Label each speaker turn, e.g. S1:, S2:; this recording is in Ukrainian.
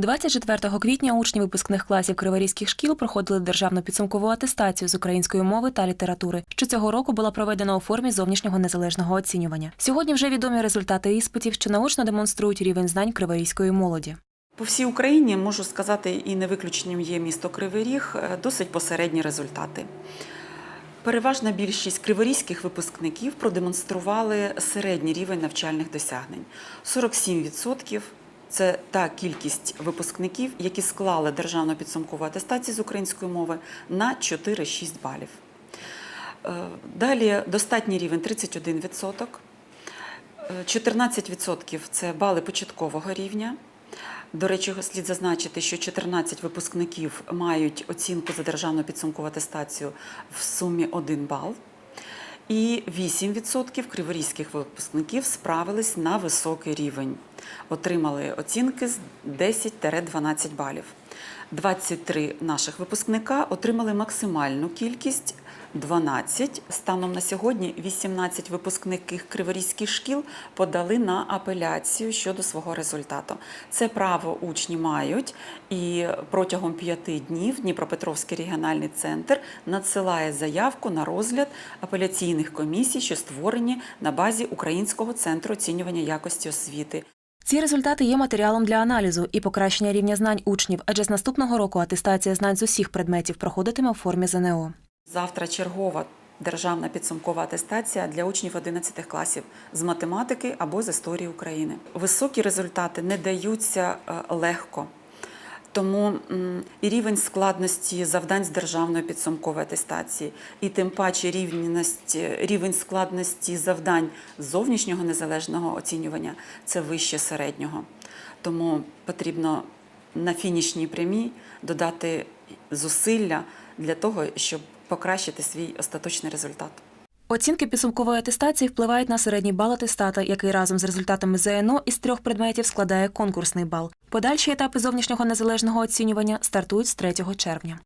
S1: 24 квітня учні випускних класів криворізьких шкіл проходили державну підсумкову атестацію з української мови та літератури, що цього року була проведена у формі зовнішнього незалежного оцінювання. Сьогодні вже відомі результати іспитів, що наочно демонструють рівень знань криворізької молоді.
S2: По всій Україні можу сказати, і не виключенням є місто Кривий Ріг, е, досить посередні результати. Переважна більшість криворізьких випускників продемонстрували середній рівень навчальних досягнень. 47% – це та кількість випускників, які склали державну підсумкову атестацію з української мови на 4-6 балів. Е, Далі достатній рівень 31%. Е, 14% – це бали початкового рівня. До речі, слід зазначити, що 14 випускників мають оцінку за державну підсумкову атестацію в сумі 1 бал. І 8% криворізьких випускників справились на високий рівень. Отримали оцінки з 10-12 балів. 23 наших випускника отримали максимальну кількість 12. Станом на сьогодні 18 випускників криворізьких шкіл подали на апеляцію щодо свого результату. Це право учні мають, і протягом п'яти днів Дніпропетровський регіональний центр надсилає заявку на розгляд апеляційних комісій, що створені на базі Українського центру оцінювання якості освіти.
S1: Ці результати є матеріалом для аналізу і покращення рівня знань учнів, адже з наступного року атестація знань з усіх предметів проходитиме у формі ЗНО.
S2: Завтра чергова державна підсумкова атестація для учнів 11 класів з математики або з історії України. Високі результати не даються е, легко. Тому і рівень складності завдань з державної підсумкової атестації, і тим паче рівність, рівень складності завдань зовнішнього незалежного оцінювання це вище середнього. Тому потрібно на фінішній прямій додати зусилля для того, щоб покращити свій остаточний результат.
S1: Оцінки підсумкової атестації впливають на середній бал атестата, який разом з результатами ЗНО із трьох предметів складає конкурсний бал. Подальші етапи зовнішнього незалежного оцінювання стартують з 3 червня.